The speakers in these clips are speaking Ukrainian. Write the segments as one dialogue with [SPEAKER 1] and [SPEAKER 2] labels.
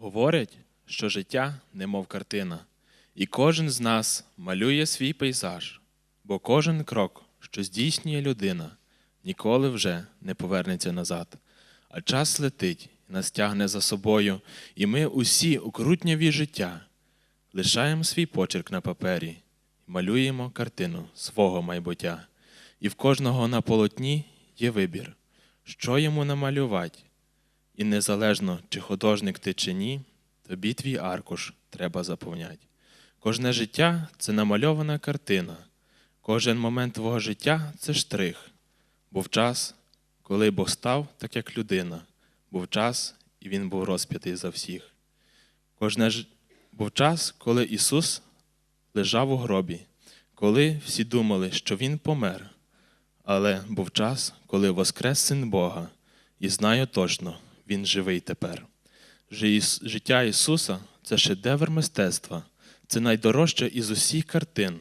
[SPEAKER 1] Говорять, що життя немов картина, і кожен з нас малює свій пейзаж, бо кожен крок, що здійснює людина, ніколи вже не повернеться назад. А час летить, нас тягне за собою, і ми усі у крутняві життя лишаємо свій почерк на папері, малюємо картину свого майбуття. І в кожного на полотні є вибір, що йому намалювати. І незалежно, чи художник ти чи ні, тобі твій аркуш треба заповняти. Кожне життя це намальована картина, кожен момент твого життя це штрих. Був час, коли Бог став так, як людина, був час, і Він був розп'ятий за всіх. Кожне ж... Був час, коли Ісус лежав у гробі, коли всі думали, що Він помер. Але був час, коли воскрес Син Бога, і знаю точно, Він живий тепер. Життя Ісуса це шедевр мистецтва, це найдорожче із усіх картин.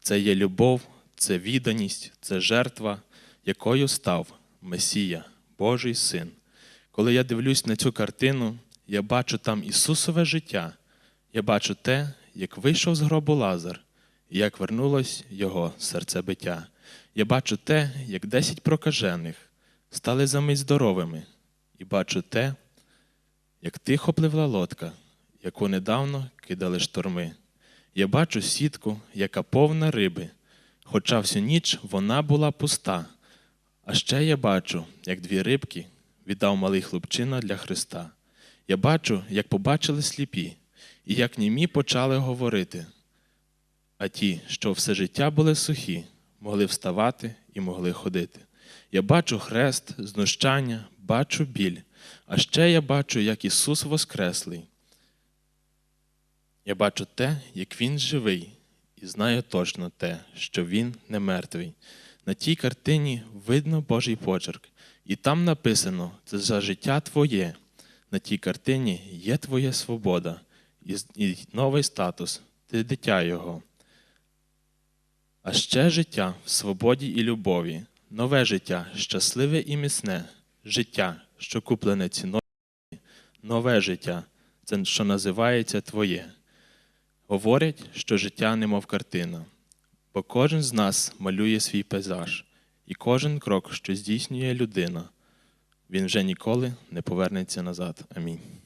[SPEAKER 1] Це є любов, це відданість, це жертва, якою став Месія, Божий Син. Коли я дивлюсь на цю картину, я бачу там Ісусове життя. Я бачу те, як вийшов з гробу Лазар, і як вернулось його серцебиття. Я бачу те, як десять прокажених стали замить здоровими, і бачу те, як тихо пливла лодка, яку недавно кидали шторми. Я бачу сітку, яка повна риби, хоча всю ніч вона була пуста. А ще я бачу, як дві рибки віддав малий хлопчина для Христа. Я бачу, як побачили сліпі, і як німі почали говорити. А ті, що все життя були сухі, могли вставати і могли ходити. Я бачу хрест, знущання, бачу біль, а ще я бачу, як Ісус Воскреслий. Я бачу те, як Він живий, і знаю точно те, що Він не мертвий. На тій картині видно Божий почерк, і там написано це за життя Твоє. На тій картині є Твоя свобода і новий статус, ти дитя Його. А ще життя в свободі і любові, нове життя, щасливе і міцне, життя, що куплене ціною, нове життя, це що називається Твоє. Говорять, що життя немов картина, бо кожен з нас малює свій пейзаж, і кожен крок, що здійснює людина, він вже ніколи не повернеться назад. Амінь.